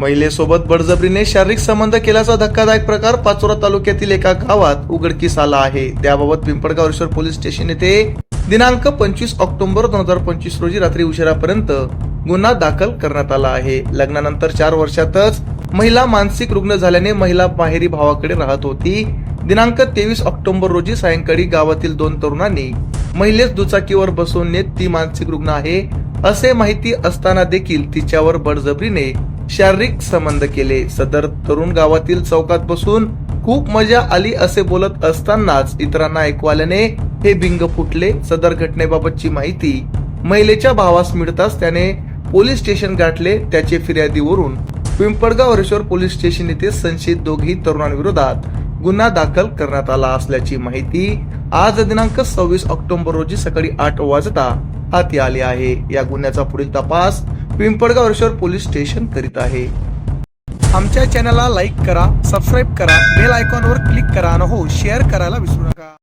महिलेसोबत बळजबरीने शारीरिक संबंध केल्याचा धक्कादायक प्रकार पाचोरा तालुक्यातील एका गावात उघडकीस आला आहे. त्याबाबत पिंपळगावेश्वर पोलीस स्टेशन येथे दिनांक पंचवीस ऑक्टोबर दोन हजार पंचवीस रोजी रात्री उशिरापर्यंत गुन्हा दाखल करण्यात आला आहे. लग्नानंतर चार वर्षातच महिला मानसिक रुग्ण झाल्याने महिला माहेरी भावाकडे राहत होती. दिनांक तेवीस ऑक्टोबर रोजी सायंकाळी गावातील दोन तरुणांनी महिलेस दुचाकीवर बसवून नेत ती मानसिक रुग्ण आहे असे माहिती असताना देखील तिच्यावर बळजबरीने शारीरिक संबंध केले. सदर तरुण गावातील चौकात बसून खूप मजा आली असे बोलत असतानाच इतरांना ऐकवाल्याने हे बिंग फुटले. सदर घटनेबाबतची माहिती महिलेच्या भावास मिळताच त्याने पोलीस स्टेशन गाठले. त्याचे फिर्यादीवरून पिंपळगाव हरेश्वर पोलीस स्टेशन येथे संशयित दोघी तरुणांविरोधात गुन्हा दाखल करण्यात आला असल्याची माहिती आज दिनांक सव्वीस ऑक्टोबर रोजी सकाळी आठ वाजता हाती आली आहे. या गुन्ह्याचा पुढील तपास पिंपळगाव रिसोर पोलीस स्टेशन करीत आहे. आमच्या चॅनलला लाईक करा सबस्क्राईब करा बेल आयकॉनवर क्लिक करा आणि हो शेअर करायला विसरू नका.